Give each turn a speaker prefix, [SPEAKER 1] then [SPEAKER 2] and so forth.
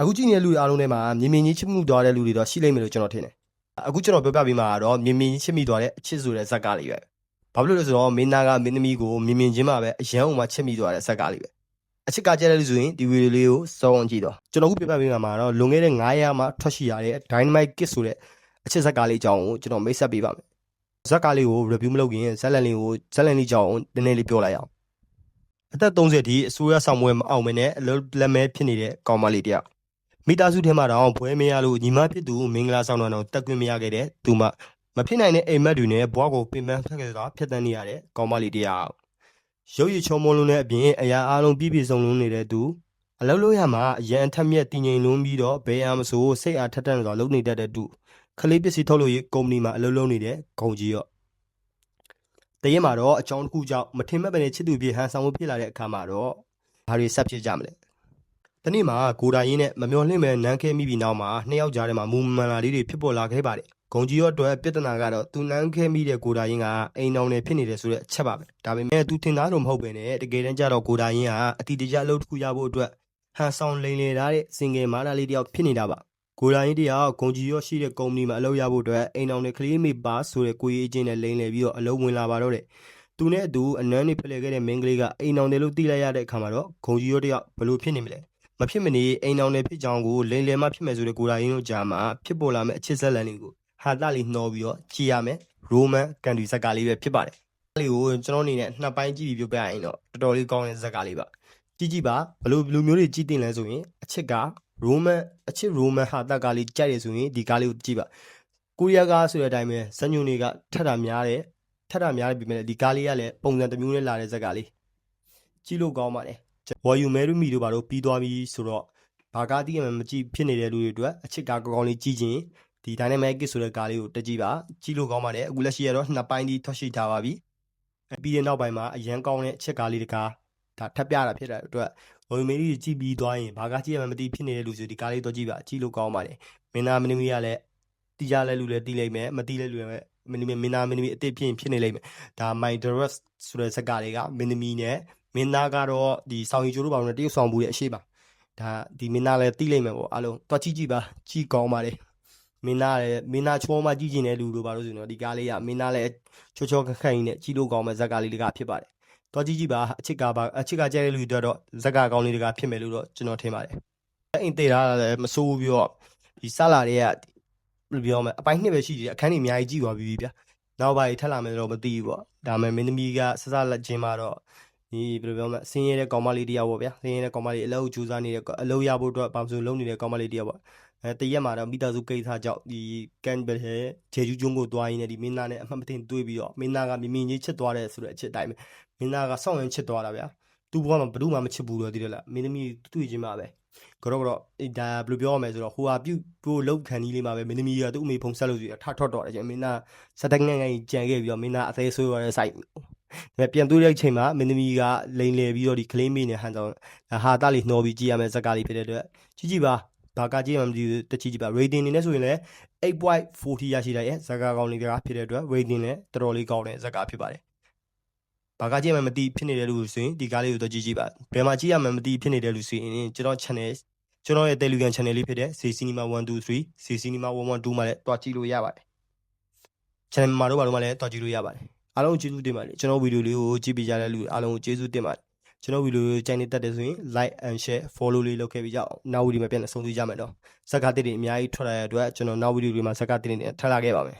[SPEAKER 1] အခုကြည့်နေတဲ့လူတွေအားလုံးထဲမှာမြင်မြင်ချင်းချစ်မှုသွားတဲ့လူတွေတော့ရှိလိမ့်မယ်လို့ကျွန်တော်ထင်တယ်အခုကျွန်တော်ပြောပြပေးမှာကတော့မြင်မြင်ချင်းချစ်မိသွားတဲ့အချစ်ဆိုတဲ့ဇာတ်ကားလေးပဲဘာဖြစ်လို့လဲဆိုတော့မင်းသားကမင်းသမီးကိုမြင်မြင်ချင်းမှာပဲအရန်အောင်မှချစ်မိသွားတဲ့ဇာတ်ကားလေးပဲအချစ်ကကြတဲ့လူဆိုရင်ဒီဗီဒီယိုလေးကိုစောအောင်ကြည့်တော့ကျွန်တော်အခုပြပြပေးမှာတော့လွန်ခဲ့တဲ့9ရက်မှထွက်ရှိရတဲ့ Dynamite Kiss ဆိုတဲ့အချစ်ဇာတ်ကားလေးအကြောင်းကိုကျွန်တော်မိတ်ဆက်ပေးပါမယ်ဇာတ်ကားလေးကို review မလုပ်ခင်ဇက်လန်လေးကိုဇက်လန်လေးအကြောင်းနည်းနည်းလေးပြောလိုက်အောင်အသက်30ထိအစိုးရဆောင်ပွဲမအောင်မနဲ့အလုပ်လက်မဲဖြစ်နေတဲ့ကောင်မလေးတစ်ယောက် မိသားစုထဲမှာတော့ဘွဲမရလို့ညီမဖြစ်သူမင်္ဂလာဆောင်တော်တော်တက်ခွင့်မရခဲ့တဲ့သူမမဖြစ်နိုင်တဲ့အိမ်မက်တွေနဲ့ဘွားကိုပင်ပန်းဖက်ခဲ့တာဖြစ်တန်းနေရတဲ့ကောင်းမလေးတစ်ယောက်ရုပ်ရည်ချုံမလုံးတဲ့အပြင်အရာအလုံးပြည့်ပြည့်စုံလုံးနေတဲ့သူအလုံးလို့ရမှာအရန်အထက်မြက်တည်ငြိမ်လုံးပြီးတော့ဘယ်အားမဆိုစိတ်အားထက်တန်စွာလုပ်နေတတ်တဲ့သူခလေးပစ္စည်းထုတ်လို့ရေးကုမ္ပဏီမှာအလုပ်လုပ်နေတဲ့ဂုံကြီးရော့တရင်မှာတော့အကြောင်းတစ်ခုကြောင့်မထင်မဲ့ပဲနဲ့ချစ်သူပြေဟန်ဆောင်မှုဖြစ်လာတဲ့အခါမှာတော့ဘာတွေဆက်ဖြစ်ကြမလဲ တနေ့မှာကိုဒါရင်နဲ့မမျော်လင့်မဲ့နန်းခဲမိပြီးနောက်မှာနှစ်ယောက်ကြားထဲမှာမူမန်လာလေးတွေဖြစ်ပေါ်လာခဲ့ပါတယ်။ဂုံကြီးရော့အတွက်ပြဿနာကတော့သူနန်းခဲမိတဲ့ကိုဒါရင်ကအိမ်တော်နဲ့ဖြစ်နေတယ်ဆိုတဲ့အချက်ပါပဲ။ဒါပေမဲ့သူထင်သားလို့မဟုတ်ပဲနဲ့တကယ်တမ်းကျတော့ကိုဒါရင်ကအတီတကျအလုပ်တစ်ခုရဖို့အတွက်ဟန်ဆောင်လိန်လေထားတဲ့စင်ငယ်မာနာလေးတယောက်ဖြစ်နေတာပါ။ကိုဒါရင်တယောက်ဂုံကြီးရော့ရှိတဲ့ကုမ္ပဏီမှာအလုပ်ရဖို့အတွက်အိမ်တော်နဲ့ကလေးမိပါဆိုတဲ့ကိုရေးချင်းနဲ့လိန်လေပြီးတော့အလုပ်ဝင်လာပါတော့တယ်။သူနဲ့အတူအနမ်းနေဖလှယ်ခဲ့တဲ့မင်းကလေးကအိမ်တော်တယ်လို့သိလိုက်ရတဲ့အခါမှာတော့ဂုံကြီးရော့တယောက်ဘလို့ဖြစ်နေမလဲ။ မဖြစ်မနေအိမ်အောင်နယ်ဖြစ်ကြောင်းကိုလိန်လယ်မဖြစ်မယ်ဆိုတဲ့ကိုရာရင်းတို့ကြားမှာဖြစ်ပေါ်လာမယ့်အချစ်ဆက်လန်လေးကိုဟာတလေးနှောပြီးတော့ကြည်ရမယ်ရိုမန်ကန်ထရီဇက်ကားလေးပဲဖြစ်ပါတယ်။အဲ့လေးကိုကျွန်တော်အနေနဲ့နှစ်ပိုင်းကြည့်ပြီးပြောပြရရင်တော့တော်တော်လေးကောင်းတဲ့ဇက်ကားလေးပါ။ကြည့်ကြည့်ပါဘလို့ဘလို့မျိုးတွေကြည့်တင်လဲဆိုရင်အချစ်ကရိုမန်အချစ်ရိုမန်ဟာတကားလေးကြိုက်ရဆိုရင်ဒီကားလေးကိုကြည့်ပါ။ကိုရီးယားကားဆိုတဲ့အတိုင်းပဲဇက်ညွန်တွေကထက်တာများတယ်ထက်တာများတယ်ပြီးမဲ့ဒီကားလေးကလည်းပုံစံတစ်မျိုးနဲ့လာတဲ့ဇက်ကားလေးကြည့်လို့ကောင်းပါတယ် ဝါယူမဲရမီတို့ဘာလို့ပြီးသွားပြီဆိုတော့ဘာကားတည်ရမှမကြည့်ဖြစ်နေတဲ့လူတွေအတွက်အချစ်ကားကောင်းကောင်းလေးကြည့်ချင်းဒီ Dynamic Kit ဆိုတဲ့ကားလေးကိုတက်ကြည့်ပါကြည့်လို့ကောင်းပါတယ်အခုလက်ရှိရတော့နှစ်ပိုင်းဒီထွက်ရှိထားပါပြီအဲပြီးတဲ့နောက်ပိုင်းမှာအရန်ကောင်းတဲ့အချစ်ကားလေးတကားဒါထပ်ပြတာဖြစ်တဲ့အတွက်ဝါယူမဲရီကြည့်ပြီးသွားရင်ဘာကားကြည့်ရမှမသိဖြစ်နေတဲ့လူဆိုဒီကားလေးတော့ကြည့်ပါကြည့်လို့ကောင်းပါတယ်မင်းသားမင်းသမီးကလည်းတီးကြလဲလူလည်းတီးလိုက်မယ်မတီးလဲလူလည်းမင်းသမီးမင်းသားမင်းသမီးအစ်စ်ဖြစ်ရင်ဖြစ်နေလိမ့်မယ်ဒါ My Dress ဆိုတဲ့ဇာတ်ကားလေးကမင်းသမီးနဲ့ မင်းသားကတော့ဒီဆောင်ရီကျိုးတို့ပါလို့တရုတ်ဆောင်ဘူးရဲ့အရှိပါဒါဒီမင်းသားလည်းတီးလိုက်မယ်ပေါ့အားလုံးတွားကြည့်ကြည့်ပါကြည့်ကောင်းပါလေမင်းသားလည်းမင်းသားချောမှကြည့်ကျင်တဲ့လူတို့ပါလို့ဆိုရင်တော့ဒီကားလေးကမင်းသားလည်းချောချောခက်ခက်ကြီးနဲ့ကြည့်လို့ကောင်းမဲ့ဇက်ကားလေးတကဖြစ်ပါတယ်တွားကြည့်ကြည့်ပါအချစ်ကပါအချစ်ကကြဲတဲ့လူတွေတော့ဇက်ကားကောင်းလေးတကဖြစ်မယ်လို့တော့ကျွန်တော်ထင်ပါတယ်အိမ်သေးတာလည်းမစိုးဘူးပြီးတော့ဒီစလာတွေကဘယ်လိုပြောမလဲအပိုင်းနှစ်ပဲရှိသေးတယ်အခန်းကြီးအများကြီးကြည့်သွားပြီဗျာနောက်ပါထက်လာမယ်တော့မသိဘူးပေါ့ဒါပေမဲ့မင်းသမီးကစစလက်ချင်းမှာတော့ ဒီဘယ်လိုပြောမလဲဆင်းရဲတဲ့ကောင်မလေးတယောက်ပေါ့ဗျာဆင်းရဲတဲ့ကောင်မလေးအလုပ်ကြိုးစားနေတဲ့အလုပ်ရဖို့အတွက်ဘာမှမဆိုလုပ်နေတဲ့ကောင်မလေးတယောက်ပေါ့အဲတရက်မှာတော့မိသားစုကိစ္စကြောင့်ဒီကန်ဘယ်ဟဲဂျေဂျူးကျွန်းကိုသွားရင်းနဲ့ဒီမင်းသားနဲ့အမှတ်မတင်တွေ့ပြီးတော့မင်းသားကမြင်မြင်ချင်းချစ်သွားတဲ့ဆိုတဲ့အချစ်တိုင်းပဲမင်းသားကစောင့်ရင်ချစ်သွားတာဗျာသူ့ဘဝမှာဘယ်သူမှမချစ်ဘူးလို့သိတယ်လားမင်းသမီးတွေ့ချင်းမှာပဲကတော့ကတော့အေးဒါဘယ်လိုပြောရမလဲဆိုတော့ဟိုဟာပြုတ်ဖို့လောက်ခံကြီးလေးမှာပဲမင်းသမီးကသူ့အမေဖုံဆက်လို့ဆိုရထထွက်တော့တယ်ကျန်မင်းသားစက်တက်ငန်းငန်းကြီးကြံခဲ့ပြီးတော့မင်းသားအသေးဆိုးရတဲ့ site ဒါပေမဲ့ပြန်တွေ့တဲ့အချိန်မှာမင်းသမီးကလိန်လေပြီးတော့ဒီကလေးမေးနေဟန်ဆောင်ဟာတာလေးနှောပြီးကြည့်ရမယ်ဇက်ကားလေးဖြစ်တဲ့အတွက်ကြည့်ကြည့်ပါဘာကကြည့်မှမကြည့်ဘူးတချီကြည့်ပါ rating အနေနဲ့ဆိုရင်လည်း8.40ရရှိတဲ့ဇက်ကားကောင်းလေးကဖြစ်တဲ့အတွက် rating လည်းတော်တော်လေးကောင်းတဲ့ဇက်ကားဖြစ်ပါတယ်ဘာကကြည့်မှမသိဖြစ်နေတဲ့လူဆိုရင်ဒီကားလေးကိုတော့ကြည့်ကြည့်ပါဘယ်မှာကြည့်ရမှမသိဖြစ်နေတဲ့လူဆိုရင်ကျွန်တော် channel ကျွန်တော်ရဲ့ Telegram channel လေးဖြစ်တဲ့ C Cinema 123 C Cinema 112မှာလည်းတွားကြည့်လို့ရပါတယ် channel မှာတော့ဘာလို့မှလည်းတွားကြည့်လို့ရပါတယ် အားလုံးကျေးဇူးတင်ပါတယ်ကျွန်တော်ဗီဒီယိုလေးကိုကြည့်ပေးကြတဲ့လူအားလုံးကိုကျေးဇူးတင်ပါတယ်ကျွန်တော်ဗီဒီယိုကိုကြိုက်နေတတ်တယ်ဆိုရင် like and share follow လေးလုပ်ခဲ့ပြီးကြအောင်နောက်ဗီဒီယိုမှာပြန်လည်ဆုံတွေ့ကြမယ်နော်ဇက်ကားတစ်တွေအများကြီးထွက်လာတဲ့အတွက်ကျွန်တော်နောက်ဗီဒီယိုတွေမှာဇက်ကားတစ်တွေနဲ့ထပ်လာခဲ့ပါမယ်